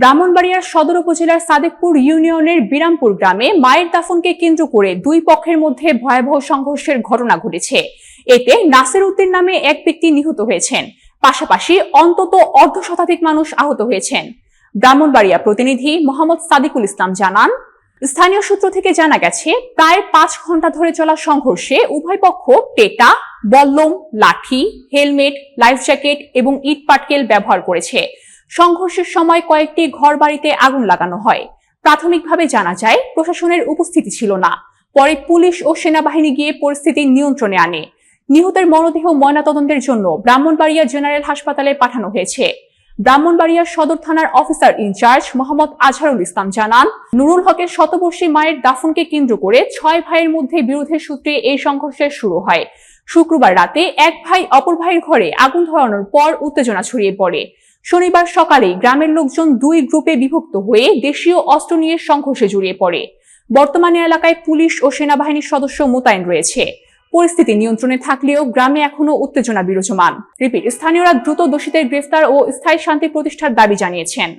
ব্রাহ্মণবাড়িয়ার সদর উপজেলার সাদেকপুর ইউনিয়নের বিরামপুর গ্রামে মায়ের দাফনকে কেন্দ্র করে দুই পক্ষের মধ্যে ভয়াবহ সংঘর্ষের ঘটনা ঘটেছে। এতে নাসির উদ্দিন নামে এক ব্যক্তি নিহত হয়েছেন। পাশাপাশি অন্তত অর্ধ শতাধিক মানুষ আহত হয়েছেন। ব্রাহ্মণবাড়িয়া প্রতিনিধি মোহাম্মদ সাদিকুল ইসলাম জানান, স্থানীয় সূত্র থেকে জানা গেছে, প্রায় পাঁচ ঘণ্টা ধরে চলা সংঘর্ষে উভয় পক্ষ টেটা বল্লম, লাঠি, হেলমেট, লাইফ জ্যাকেট এবং ইট পাটকেল ব্যবহার করেছে। সংঘর্ষের সময় কয়েকটি ঘর বাড়িতে আগুন লাগানো হয়। প্রাথমিকভাবে জানা যায়, প্রশাসনের উপস্থিতি ছিল না। পরে পুলিশ ও সেনাবাহিনী গিয়ে পরিস্থিতি নিয়ন্ত্রণে আনে। নিহতের মরদেহ ময়নাতদন্তের জন্য ব্রাহ্মণবাড়িয়া জেনারেল হাসপাতালে পাঠানো হয়েছে। ব্রাহ্মণবাড়িয়া সদর থানার officer in charge Mohammad Azharul Islam জানান, নুরুল হকের শতবর্ষী মায়ের দাফনকে কেন্দ্র করে ছয় ভাইয়ের মধ্যে বিরোধের সূত্রে এই সংঘর্ষের শুরু হয়। শুক্রবার রাতে এক ভাই অপর ভাইয়ের ঘরে আগুন ধরানোর পর উত্তেজনা ছড়িয়ে পড়ে। শনিবার সকালে গ্রামের লোকজন দুই গ্রুপে বিভক্ত হয়ে দেশীয় অস্ত্র নিয়ে সংঘর্ষে জড়িয়ে পড়ে। বর্তমানে এলাকায় পুলিশ ও সেনাবাহিনীর সদস্য মোতায়েন রয়েছে। পরিস্থিতি নিয়ন্ত্রণে থাকলেও গ্রামে এখনও উত্তেজনা বিরাজমান। রিপিট, স্থানীয়রা দ্রুত দোষীদের গ্রেফতার ও স্থায়ী শান্তি প্রতিষ্ঠার দাবি জানিয়েছেন।